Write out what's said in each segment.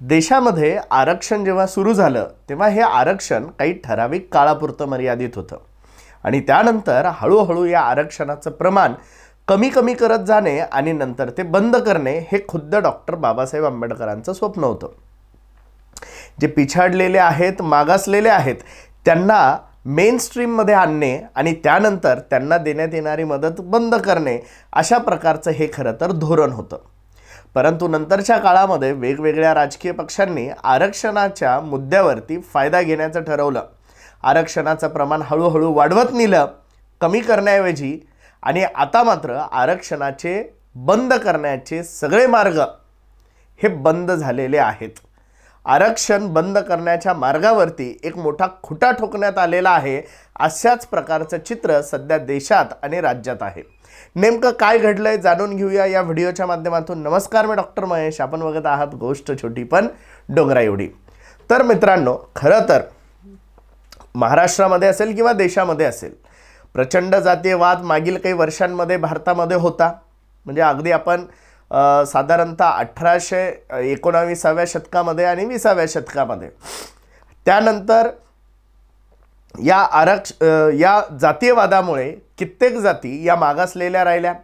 देशामध्ये आरक्षण जेव्हा सुरू झालं तेव्हा हे आरक्षण काही ठराविक काळापुरतं मर्यादित होतं. आणि त्यानंतर हळूहळू या आरक्षणाचं प्रमाण कमी कमी करत जाणे आणि नंतर ते बंद करणे हे खुद्द डॉक्टर बाबासाहेब आंबेडकरांचं स्वप्न होतं. जे पिछाडलेले आहेत मागासलेले आहेत त्यांना मेन स्ट्रीममध्ये आणणे आणि त्यानंतर त्यांना देण्यात येणारी मदत बंद करणे अशा प्रकारचं हे खरं तर धोरण होतं. परंतु नंतरच्या काळामध्ये वेगवेगळ्या राजकीय पक्षांनी आरक्षणाच्या मुद्द्यावरती फायदा घेण्याचं ठरवलं. आरक्षणाचं प्रमाण हळूहळू वाढवत नेलं कमी करण्याऐवजी आणि आता मात्र आरक्षणाचे बंद करण्याचे सगळे मार्ग हे बंद झालेले आहेत. आरक्षण बंद करण्याच्या मार्गावरती एक मोठा खुटा ठोकण्यात आलेला आहे अशाच प्रकारचं चित्र सध्या देशात आणि राज्यात आहे. नेमकं काय घडलंय जाणून घेऊया या व्हिडिओच्या माध्यमातून. नमस्कार मी डॉक्टर महेश. आपण बघत आहात गोष्ट छोटी पण डोंगरा एवढी. तर मित्रांनो खरं तर महाराष्ट्रामध्ये असेल किंवा देशामध्ये असेल प्रचंड जातीयवाद मागील काही वर्षांमध्ये भारतामध्ये होता. म्हणजे अगदी आपण साधारणतः अठराशे एकोणाविसाव्या शतकामध्ये आणि विसाव्या शतकामध्ये. त्यानंतर या आरक्ष या जातीयवादामुळे कित्येक जाती या मागासलेल्या राहिल्या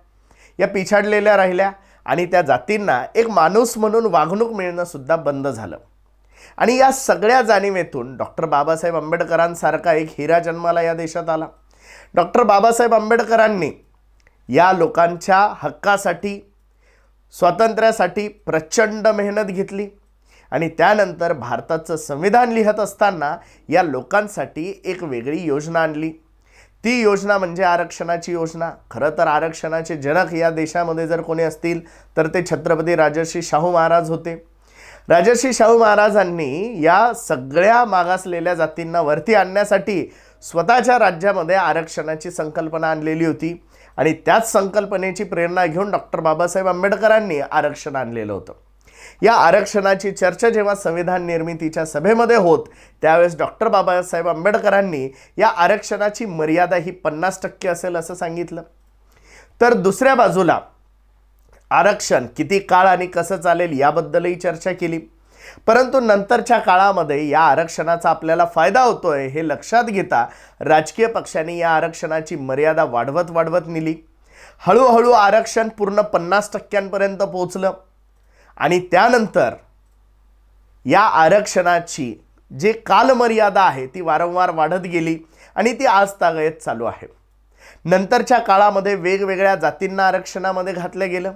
या पिछाडलेल्या राहिल्या आणि त्या जातींना एक माणूस म्हणून वागणूक मिळणंसुद्धा बंद झालं. आणि या सगळ्या जाणीवेतून डॉक्टर बाबासाहेब आंबेडकरांसारखा एक हिरा जन्माला या देशात आला. डॉक्टर बाबासाहेब आंबेडकरांनी या लोकांच्या हक्कासाठी स्वातंत्र्यासाठी प्रचंड मेहनत घेतली. आणि त्यानंतर भारताचं संविधान लिहत असताना या लोकांसाठी एक वेगळी योजना आणली. ती योजना म्हणजे आरक्षणाची योजना. खरं तर आरक्षणाचे जनक या देशामध्ये जर कोणी असतील तर ते छत्रपती राजर्षी शाहू महाराज होते. राजर्षी शाहू महाराजांनी या सगळ्या मागासलेल्या जातींना वरती आणण्यासाठी स्वतःच्या राज्यामध्ये आरक्षणाची संकल्पना आणलेली होती. आणि त्याच संकल्पनेची प्रेरणा घेऊन डॉक्टर बाबासाहेब आंबेडकरांनी आरक्षण आणलेलं होतं. या आरक्षणाची चर्चा जेव्हा संविधान निर्मितीच्या सभेमध्ये होत त्यावेळेस डॉक्टर बाबासाहेब आंबेडकरांनी या आरक्षणाची मर्यादा ही पन्नास टक्के असेल असं सांगितलं. तर दुसऱ्या बाजूला आरक्षण किती काळ आणि कसं चालेल याबद्दलही चर्चा केली. परंतु नंतरच्या काळामध्ये या आरक्षणाचा आपल्याला फायदा होतोय हे लक्षात घेता राजकीय पक्षांनी या आरक्षणाची मर्यादा वाढवत वाढवत नेली. हळूहळू आरक्षण पूर्ण पन्नास टक्क्यांपर्यंत पोहोचलं. आणि त्यानंतर या आरक्षणाची जे कालमर्यादा आहे ती वारंवार वाढत गेली आणि ती आज तागयत चालू आहे. नंतरच्या काळामध्ये वेगवेगळ्या जातींना आरक्षणामध्ये घातलं गेलं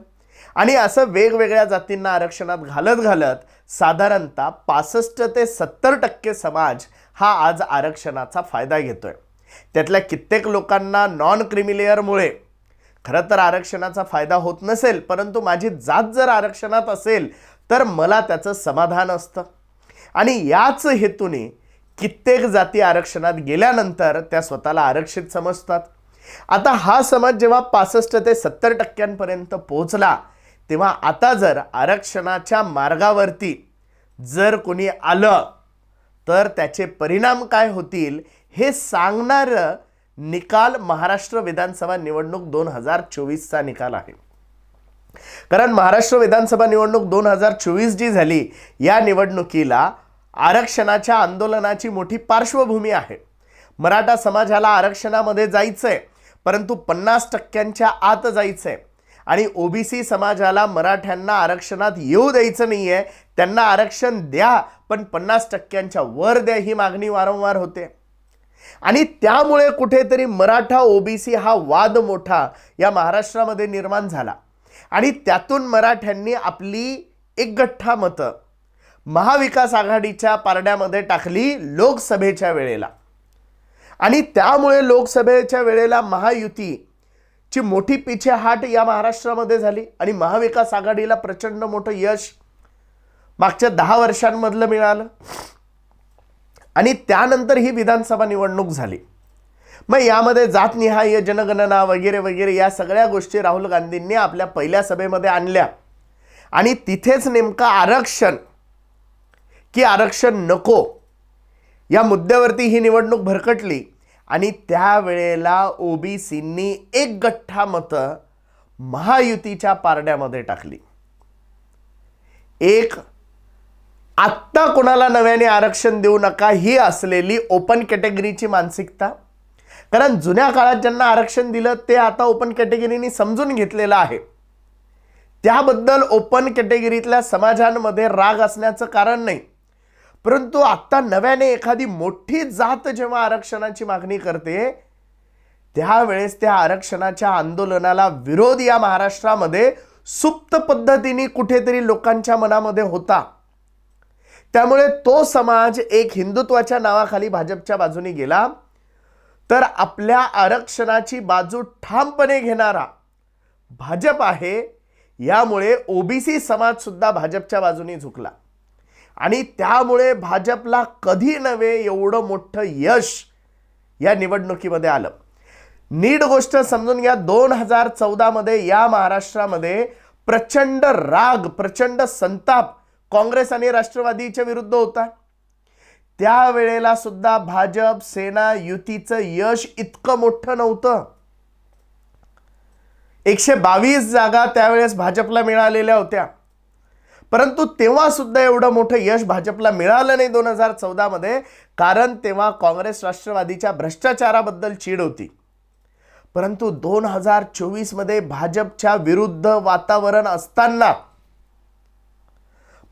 आणि असं वेगवेगळ्या जातींना आरक्षणात घालत घालत साधारणतः पासष्ट ते सत्तर टक्के समाज हा आज आरक्षणाचा फायदा घेतोय. त्यातल्या कित्येक लोकांना नॉन क्रिमिलेअरमुळे खरं तर आरक्षणाचा फायदा होत नसेल परंतु माझी जात जर आरक्षणात असेल तर मला त्याचं समाधान असतं. आणि याच हेतूने कित्येक जाती आरक्षणात गेल्यानंतर त्या स्वतःला आरक्षित समजतात. आता हा समाज जेव्हा पासष्ट ते सत्तर टक्क्यांपर्यंत पोहोचला तेव्हा आता जर आरक्षणाच्या मार्गावरती जर कोणी आलं तर त्याचे परिणाम काय होतील हे सांगणारं निकाल महाराष्ट्र विधानसभा निवडणूक दोन हजार चोवीसचा निकाल आहे. कारण महाराष्ट्र विधानसभा निवडणूक दोन हजार चोवीस जी झाली या निवडणुकीला आरक्षणाच्या आंदोलनाची मोठी पार्श्वभूमी आहे. मराठा समाजाला आरक्षणामध्ये जायचं आहे परंतु पन्नास टक्क्यांच्या आत जायचंय. आणि ओबीसी समाजाला मराठ्यांना आरक्षणात येऊ द्यायचं नाही आहे त्यांना आरक्षण द्या पण पन्नास टक्क्यांच्या वर द्या ही मागणी वारंवार होते. आणि त्यामुळे कुठेतरी मराठा ओबीसी हा वाद मोठा या महाराष्ट्रामध्ये निर्माण झाला. आणि त्यातून मराठ्यांनी आपली एक गठ्ठा मतं महाविकास आघाडीच्या पारड्यामध्ये टाकली लोकसभेच्या वेळेला. आणि त्यामुळे लोकसभेच्या वेळेला महायुतीची मोठी पिछेहाट या महाराष्ट्रामध्ये झाली आणि महाविकास आघाडीला प्रचंड मोठं यश मागच्या दहा वर्षांमधलं मिळालं. आणि त्यानंतर ही विधानसभा निवडणूक झाली. मग यामध्ये जातनिहाय जनगणना वगैरे वगैरे या सगळ्या गोष्टी राहुल गांधींनी आपल्या पहिल्या सभेमध्ये आणल्या. आणि तिथेच नेमकं आरक्षण की आरक्षण नको या मुद्द्यावरती ही निवडणूक भरकटली. आणि त्यावेळेला ओबीसींनी एक गठ्ठा मतं महायुतीच्या पारड्यामध्ये टाकली. एक आत्ता कोणाला नव्याने आरक्षण देऊ नका ही असलेली ओपन कॅटेगरीची मानसिकता. कारण जुन्या काळात ज्यांना आरक्षण दिलं ते आता ओपन कॅटेगरीने समजून घेतलेलं आहे. त्याबद्दल ओपन कॅटेगरीतल्या समाजांमध्ये राग असण्याचं कारण नाही. परंतु आत्ता नव्याने एखादी मोठी जात जेव्हा आरक्षणाची मागणी करते त्यावेळेस त्या आरक्षणाच्या आंदोलनाला विरोध या महाराष्ट्रामध्ये सुप्त पद्धतीने कुठेतरी लोकांच्या मनामध्ये होता. त्यामुळे तो समाज एक हिंदुत्वाच्या नावाखाली भाजपच्या बाजूने गेला तर आपल्या आरक्षणाची बाजू ठामपणे घेणारा भाजप आहे यामुळे ओबीसी समाज सुद्धा भाजपच्या बाजूने झुकला. आणि त्यामुळे भाजपला कधी नव्हे एवढं मोठं यश या निवडणुकीमध्ये आलं. नीट गोष्ट समजून घ्या दोन हजार चौदामध्ये या महाराष्ट्रामध्ये प्रचंड राग प्रचंड संताप काँग्रेस आणि राष्ट्रवादीच्या विरुद्ध होता. त्यावेळेला सुद्धा भाजप सेना युतीचं यश इतकं मोठं नव्हतं. एकशे बावीस जागा त्यावेळेस भाजपला मिळालेल्या होत्या. परंतु तेव्हा सुद्धा एवढं मोठं यश भाजपला मिळालं नाही दोन हजार चौदामध्ये कारण तेव्हा काँग्रेस राष्ट्रवादीच्या भ्रष्टाचाराबद्दल चीड होती. परंतु दोन हजार चोवीसमध्ये भाजपच्या विरुद्ध वातावरण असताना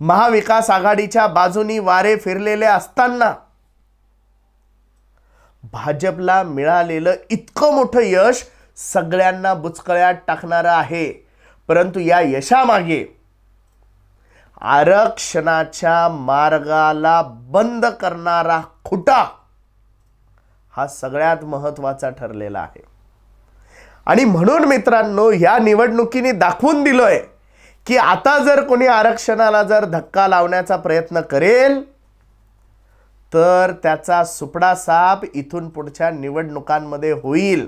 महाविकास आघाडीच्या बाजूनी वारे फिरलेले असताना भाजपला मिळालेलं इतकं मोठं यश सगळ्यांना बुचकळ्यात टाकणारं आहे. परंतु या यशामागे आरक्षणाच्या मार्गाला बंद करणारा खुटा हा सगळ्यात महत्त्वाचा ठरलेला आहे. आणि म्हणून मित्रांनो या निवडणुकीने दाखवून दिलोय की आता जर कोणी आरक्षणाला जर धक्का लावण्याचा प्रयत्न करेल तर त्याचा सुपडा साप इथून पुढच्या निवडणुकांमध्ये होईल.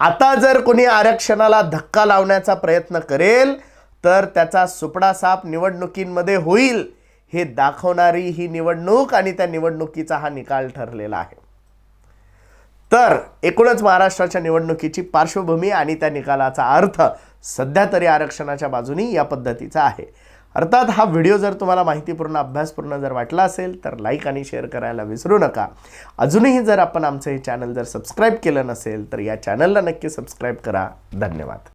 आता जर कोणी आरक्षणाला धक्का लावण्याचा प्रयत्न करेल तर त्याचा सुपडा साप निवडणुकींमध्ये होईल हे दाखवणारी ही निवडणूक आणि त्या निवडणुकीचा हा निकाल ठरलेला आहे. तर एकूणच महाराष्ट्राच्या निवडणुकीची पार्श्वभूमी आणि त्या निकालाचा अर्थ सध्या तरी आरक्षणाच्या बाजूनी या पद्धतीचा आहे. अर्थात हा व्हिडिओ जर तुम्हाला माहितीपूर्ण अभ्यासपूर्ण जर वाटला असेल तर लाईक आणि शेअर करायला विसरू नका. अजूनही जर आपण आमचं हे चॅनल जर सबस्क्राईब केलं नसेल तर या चॅनलला नक्की सबस्क्राईब करा. धन्यवाद.